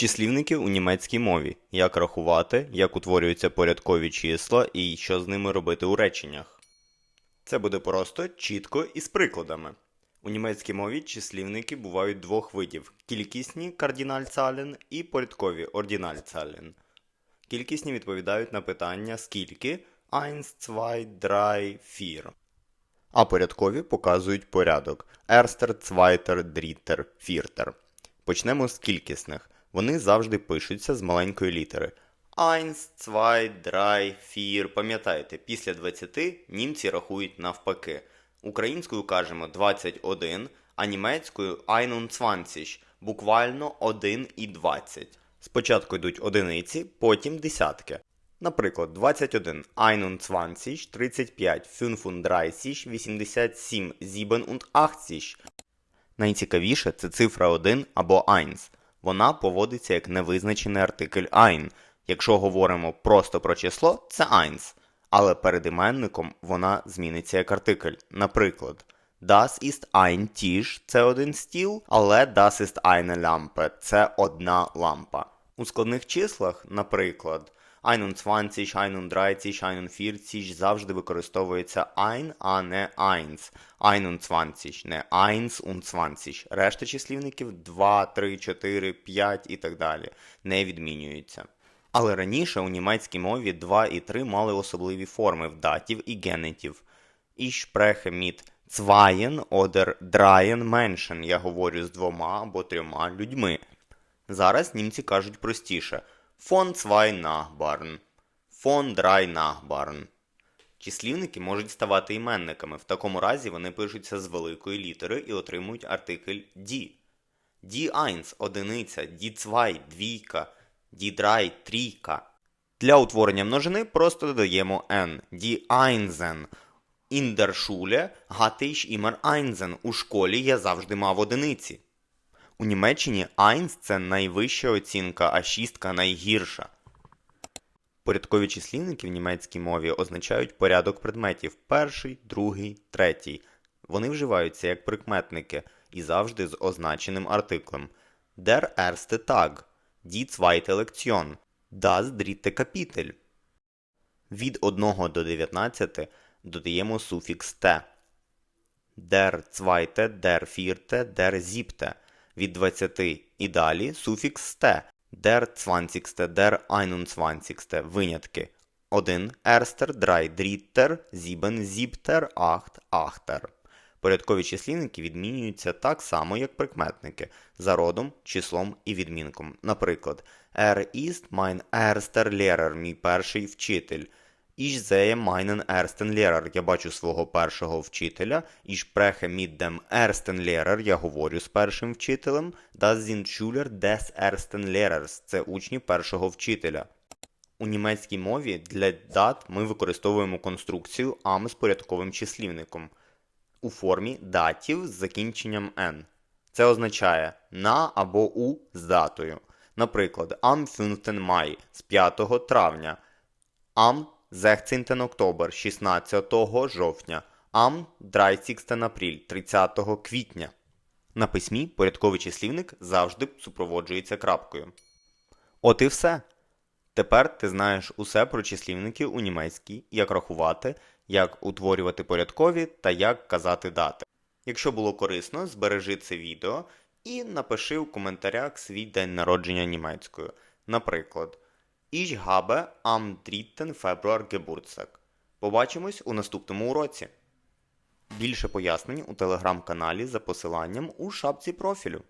Числівники у німецькій мові. Як рахувати, як утворюються порядкові числа і що з ними робити у реченнях. Це буде просто, чітко і з прикладами. У німецькій мові числівники бувають двох видів: кількісні кардінальцален і порядкові ордінальцален. Кількісні відповідають на питання скільки 1, 2, 3, 4. А порядкові показують порядок ерстер, цвайтер, дрітер, фіртер. Почнемо з кількісних. Вони завжди пишуться з маленької літери. Eins, zwei, drei, vier. Пам'ятаєте, після 20 німці рахують навпаки. Українською кажемо 21, а німецькою 21, буквально 1 і 20. Спочатку йдуть одиниці, потім десятки. Наприклад, 21, 21, 35, 35, 87, 87. Найцікавіше це цифра 1 або 1. Вона поводиться як невизначений артикль ein. Якщо говоримо просто про число, це eins. Але перед іменником вона зміниться як артикль. Наприклад, Das ist ein Tisch – це один стіл, але Das ist eine Lampe – це одна лампа. У складних числах, наприклад, 21, 31, 41 завжди використовується ein, а не eins. 21, не eins und 20. Решта числівників 2, 3, 4, 5 і так далі не відмінюються. Але раніше у німецькій мові 2 і 3 мали особливі форми в датів і генетів. Ich spreche mit zweien oder dreien Menschen. Я говорю з двома або трьома людьми. Зараз німці кажуть простіше von zwei Nachbarn, von drei Nachbarn. Числівники можуть ставати іменниками. В такому разі вони пишуться з великої літери і отримують артикль die. Die 1 – одиниця, die 2 – двійка, die 3 – трійка. Для утворення множини просто додаємо n. Der Schule hatte ich immer Einsen. У школі я завжди мав одиниці. У Німеччині 1 – це найвища оцінка, а шістка найгірша. Порядкові числівники в німецькій мові означають порядок предметів перший, другий, третій. Вони вживаються як прикметники і завжди з означеним артиклем. Der erste Tag, die zweite Lektion, das dritte Kapitel. Від 1 до 19 додаємо суфікс те. Der zweite, der vierte, der siebte. Від 20 і далі суфікс те. Der 20, der 21. Винятки. 1 erster, 3 dritter, 7 siebter, 8 achter. Порядкові числівники відмінюються так само, як прикметники, за родом, числом і відмінком. Наприклад, Er ist mein erster Lehrer, мій перший вчитель. Sehe meinen ersten Я бачу свого першого вчителя. Spreche mit dem ersten Я говорю з першим вчителем. Das sind Schüler des. Це учні першого вчителя. У німецькій мові для дат ми використовуємо конструкцію am з порядковим числівником у формі датів з закінченням n. Це означає на або у з датою. Наприклад, am 5. Mai з 5 травня, am 16 Октобер 16 жовтня, am 30 Апріль 30 квітня. На письмі порядковий числівник завжди супроводжується крапкою. От і все. Тепер ти знаєш усе про числівники у німецькій, як рахувати, як утворювати порядкові та як казати дати. Якщо було корисно, збережи це відео і напиши у коментарях свій день народження німецькою. Наприклад, Ich habe am 3. Februar Geburtstag. Побачимось у наступному уроці. Більше пояснень у телеграм-каналі за посиланням у шапці профілю.